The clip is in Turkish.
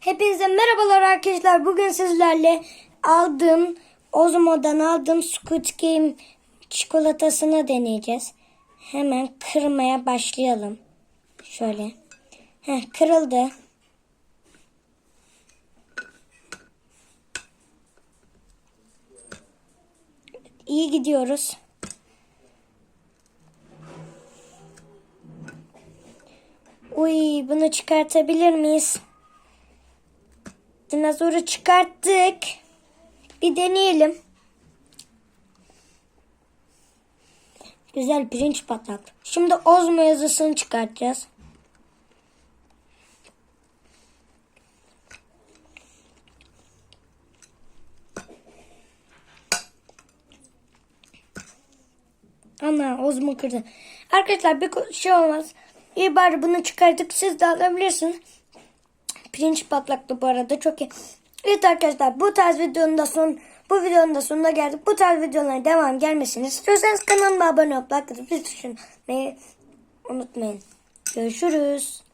Hepinize merhabalar arkadaşlar. Bugün sizlerle aldığım Ozmo'dan aldığım Squid Game çikolatasını deneyeceğiz. Hemen kırmaya başlayalım. Şöyle. Heh, kırıldı. İyi gidiyoruz. Uy, bunu çıkartabilir miyiz? Dinozoru çıkarttık. Bir deneyelim. Güzel pirinç patlak. Şimdi Ozmo yazısını çıkartacağız. Ana Ozmo kırdı. Arkadaşlar bir şey olmaz. İyi bari bunu çıkardık. Siz de alabilirsiniz. Pirinç patlaktı bu arada çok iyi. Evet arkadaşlar bu tarz videonun da son bu videonun da sonuna geldik. Bu tarz videoların devam gelmesini istiyorsanız kanalıma abone olup like atıp unutmayın. Görüşürüz.